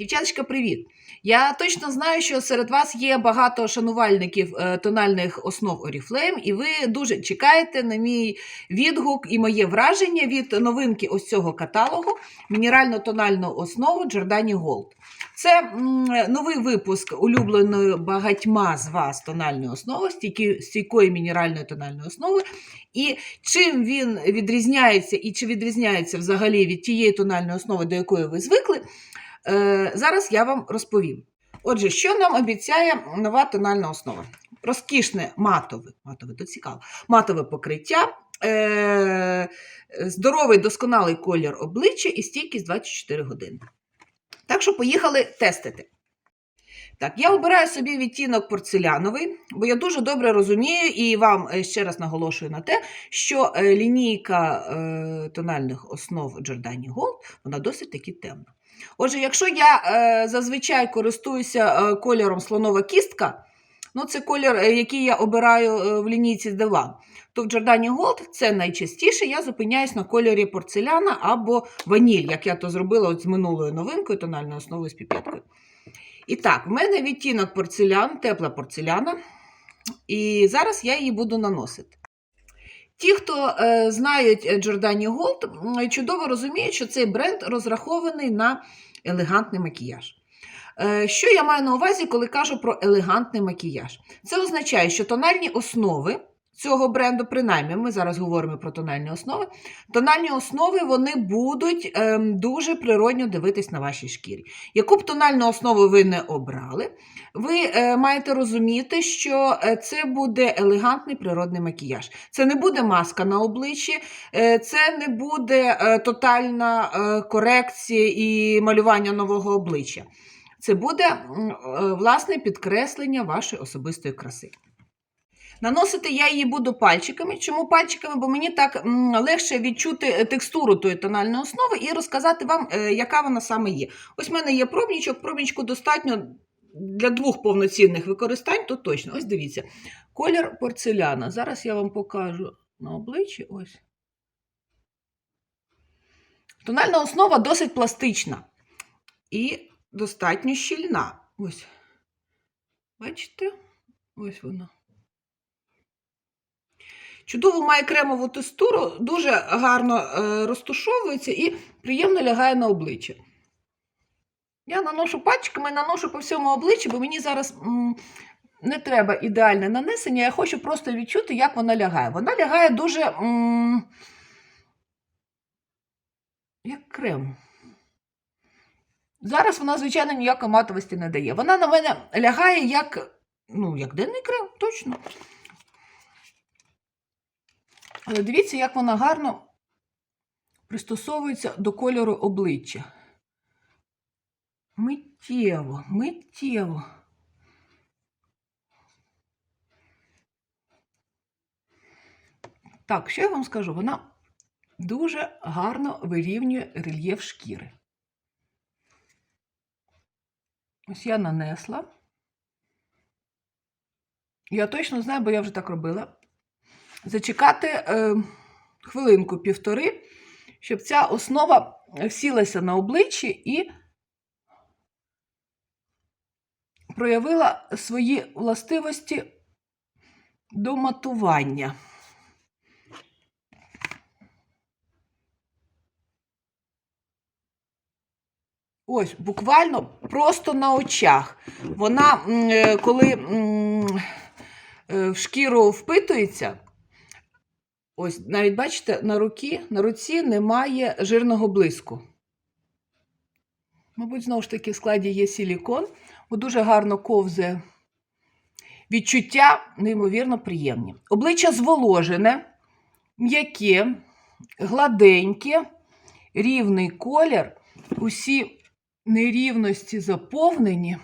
Дівчаточка, привіт! Я точно знаю, що серед вас є багато шанувальників е, тональних основ Oriflame, і ви дуже чекаєте на мій відгук і моє враження від новинки ось цього каталогу мінерально-тональну основу Giordani Gold. Це новий випуск улюбленої багатьма з вас тональної основи, стійкої мінеральної тональної основи. І чим він відрізняється, і чи відрізняється взагалі від тієї тональної основи, до якої ви звикли, зараз я вам розповім. Отже, що нам обіцяє нова тональна основа? Розкішне матове, матове то цікаво, матове покриття, е, здоровий досконалий колір обличчя і стійкість 24 години. Так що поїхали тестити. Так, я обираю собі відтінок порцеляновий, бо я дуже добре розумію і вам е, ще раз наголошую на те, що е, лінійка е, тональних основ Giordani Gold, вона досить таки темна. Отже, якщо я е, зазвичай користуюся е, кольором слонова кістка, ну це колір, е, який я обираю е, в лінійці Деван, то в Giordani Gold це найчастіше я зупиняюсь на кольорі порцеляна або ваніль, як я то зробила от з минулою новинкою тональною основою з піпеткою. І так, в мене відтінок порцелян, тепла порцеляна, і зараз я її буду наносити. Ті, хто е, знають Джордані Голд, чудово розуміють, що цей бренд розрахований на елегантний макіяж. Е, Що я маю на увазі, коли кажу про елегантний макіяж? Це означає, що тональні основи цього бренду, принаймні, ми зараз говоримо про тональні основи. Тональні основи вони будуть ем, дуже природньо дивитись на вашій шкірі. Яку б тональну основу ви не обрали, ви е, маєте розуміти, що е, це буде елегантний природний макіяж. Це не буде маска на обличчі, е, це не буде тотальна корекція і малювання нового обличчя. Це буде власне підкреслення вашої особистої краси. Наносити я її буду пальчиками. Чому пальчиками? Бо мені так легше відчути е, текстуру тої тональної основи і розказати вам, е, яка вона саме є. Ось в мене є пробнічок, пробнічку достатньо для двох повноцінних використань, то точно. Ось дивіться. Колір порцеляна. Зараз я вам покажу на обличчі. Ось. Тональна основа досить пластична і достатньо щільна. Ось. Бачите? Ось вона. Чудово має кремову текстуру, дуже гарно е, розтушовується і приємно лягає на обличчя. Я наношу пальчиками, наношу по всьому обличчю, бо мені зараз м, не треба ідеальне нанесення, я хочу просто відчути, як вона лягає. Вона лягає дуже м, як крем. Зараз вона, звичайно, ніякої матовості не дає. Вона на мене лягає як, ну, як денний крем, точно. Але дивіться, як вона гарно пристосовується до кольору обличчя. Миттєво, миттєво. Так, що я вам скажу? Вона дуже гарно вирівнює рельєф шкіри. Ось я нанесла. Я точно знаю, бо я вже так робила. Зачекати е, хвилинку півтори, щоб ця основа всілася на обличчі і проявила свої властивості до матування. Ось, буквально просто на очах. Вона, е, коли е, в шкіру впитується, ось навіть бачите, на руці, на руці немає жирного блиску. Мабуть, знову ж таки, в складі є силікон, бо дуже гарно ковзає. Відчуття неймовірно приємні. Обличчя зволожене, м'яке, гладеньке, рівний колір, усі нерівності заповнені,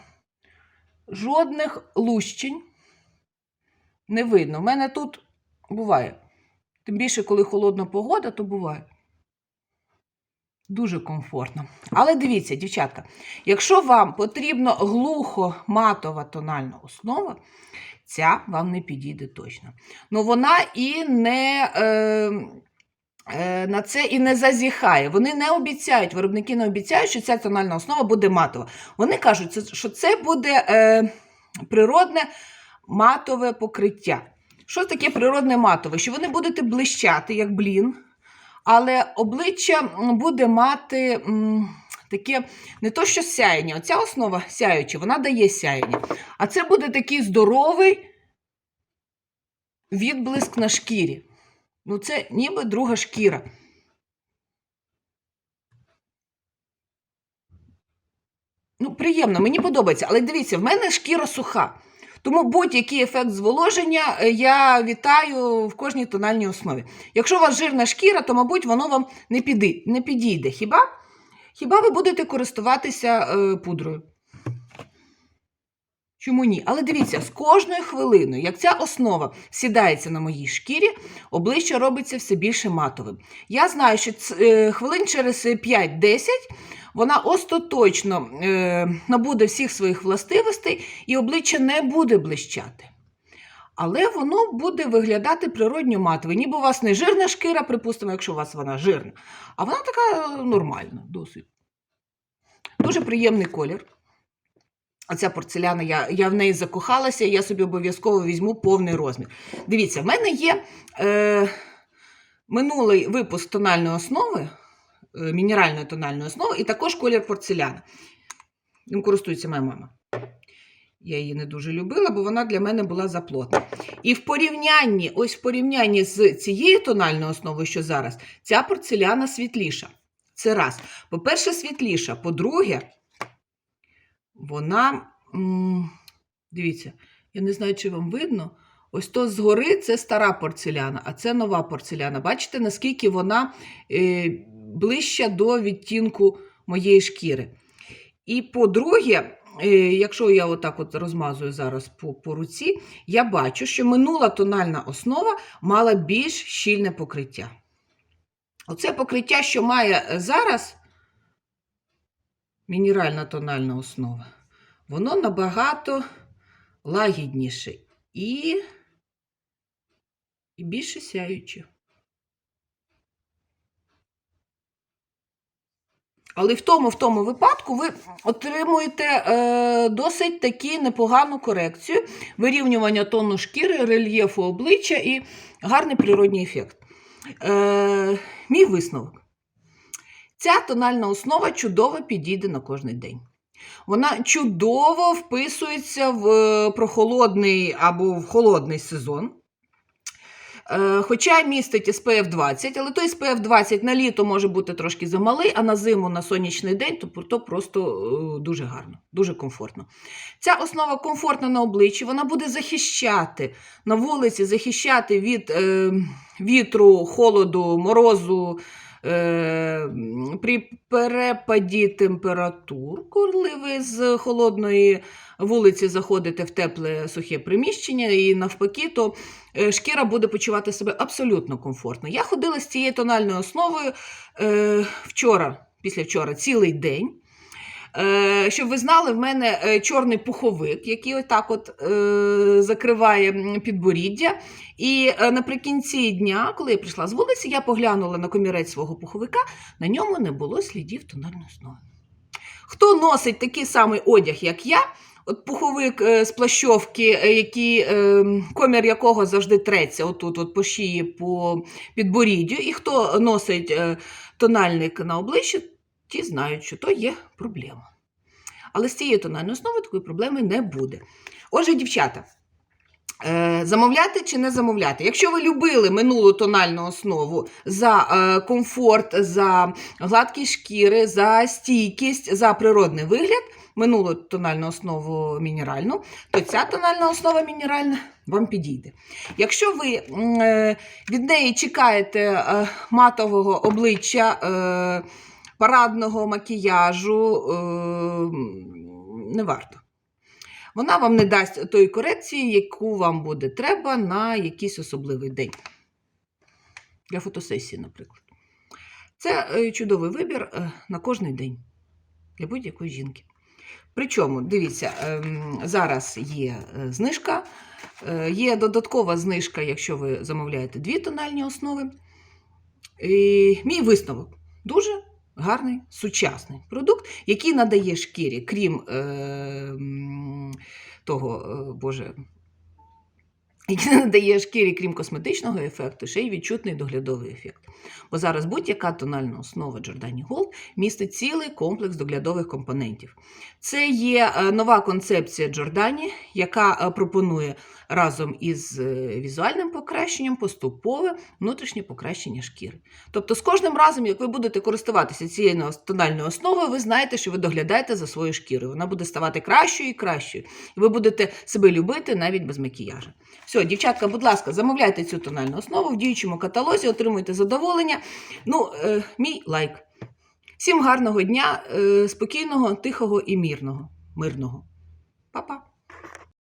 жодних лущень не видно. У мене тут буває. Тим більше, коли холодна погода, то буває. Дуже комфортно. Але дивіться, дівчатка, якщо вам потрібно глухо-матова тональна основа, ця вам не підійде точно. Ну вона і не е, е, на це і не зазіхає. Вони не обіцяють, виробники не обіцяють, що ця тональна основа буде матова. Вони кажуть, що це буде е, природне матове покриття. Що таке природне матове? Що ви будете блищати, як блін, але обличчя буде мати таке не то, що сяєння. Оця основа сяюча, вона дає сяєння. А це буде такий здоровий відблиск на шкірі. Ну, це ніби друга шкіра. Ну, приємно, мені подобається. Але дивіться, в мене шкіра суха. Тому будь-який ефект зволоження е, я вітаю в кожній тональній основі. Якщо у вас жирна шкіра, то, мабуть, воно вам не, піди, не підійде. Хіба? Хіба ви будете користуватися е, пудрою? Чому ні? Але дивіться, з кожною хвилиною, як ця основа сідається на моїй шкірі, обличчя робиться все більше матовим. Я знаю, що е, хвилин через 5-10 вона остаточно е, набуде всіх своїх властивостей і обличчя не буде блищати. Але воно буде виглядати природньо матове. Ніби у вас не жирна шкіра, припустимо, якщо у вас вона жирна, а вона така е, нормальна, досить. Дуже приємний колір. Оця порцеляна, я, я в неї закохалася, і я собі обов'язково візьму повний розмір. Дивіться, в мене є е, минулий випуск тональної основи, мінеральної тональної основи, і також колір порцеляна. Ним користується моя мама. Я її не дуже любила, бо вона для мене була заплотна. І в порівнянні, ось в порівнянні з цією тональною основою, що зараз, ця порцеляна світліша. Це раз. По-перше, світліша. По-друге, вона, дивіться, я не знаю, чи вам видно. Ось то згори це стара порцеляна, а це нова порцеляна. Бачите, наскільки вона е, ближча до відтінку моєї шкіри. І по-друге, е, якщо я отак от розмазую зараз по, по руці, я бачу, що минула тональна основа мала більш щільне покриття. Оце покриття, що має зараз мінеральна тональна основа, воно набагато лагідніше і, і більше сяюче. Але в тому, в тому випадку ви отримуєте е, досить таки непогану корекцію, вирівнювання тону шкіри, рельєфу обличчя і гарний природній ефект. Е, мій висновок. Ця тональна основа чудово підійде на кожний день. Вона чудово вписується в е, прохолодний або в холодний сезон. Е, Хоча містить SPF 20, але той SPF 20 на літо може бути трошки замалий, а на зиму на сонячний день то, то просто е, дуже гарно, дуже комфортно. Ця основа комфортна на обличчі, вона буде захищати на вулиці, захищати від е, вітру, холоду, морозу. Е, При перепаді температур, коли ви з холодної вулиці заходите в тепле сухе приміщення, і навпаки, то е, шкіра буде почувати себе абсолютно комфортно. Я ходила з цією тональною основою е, вчора, після вчора, цілий день. Е, щоб ви знали, в мене е, чорний пуховик, який отак от е, закриває підборіддя. І наприкінці дня, коли я прийшла з вулиці, я поглянула на комірець свого пуховика, на ньому не було слідів тональної основи. Хто носить такий самий одяг, як я, от пуховик з плащовки, який, комір якого завжди треться отут, от по шиї, по підборіддю, і хто носить тональник на обличчі, ті знають, що то є проблема. Але з цією тональною основою такої проблеми не буде. Отже, дівчата, е, замовляти чи не замовляти? Якщо ви любили минулу тональну основу за е, комфорт, за гладкість шкіри, за стійкість, за природний вигляд, минулу тональну основу мінеральну, то ця тональна основа мінеральна вам підійде. Якщо ви е, від неї чекаєте матового обличчя, парадного макіяжу, е, не варто. Вона вам не дасть тої корекції, яку вам буде треба на якийсь особливий день. Для фотосесії, наприклад. Це е, чудовий вибір е, на кожний день для будь-якої жінки. Причому, дивіться, ем, зараз є знижка, є додаткова знижка, якщо ви замовляєте дві тональні основи. І мій висновок дуже гарний сучасний продукт, який надає шкірі, крім е, того, е, Боже, який надає шкірі, крім косметичного ефекту, ще й відчутний доглядовий ефект. Бо зараз будь-яка тональна основа Giordani Gold містить цілий комплекс доглядових компонентів. Це є е, нова концепція Giordani, яка е, пропонує разом із е, візуальним покращенням поступове внутрішнє покращення шкіри. Тобто, з кожним разом, як ви будете користуватися цією тональною основою, ви знаєте, що ви доглядаєте за своєю шкірою. Вона буде ставати кращою і кращою. І ви будете себе любити навіть без макіяжу. Все, дівчатка, будь ласка, замовляйте цю тональну основу в діючому каталозі, отримуйте задоволення. Ну, е, мій лайк. Всім гарного дня, е, спокійного, тихого і мирного. мирного. Па-па.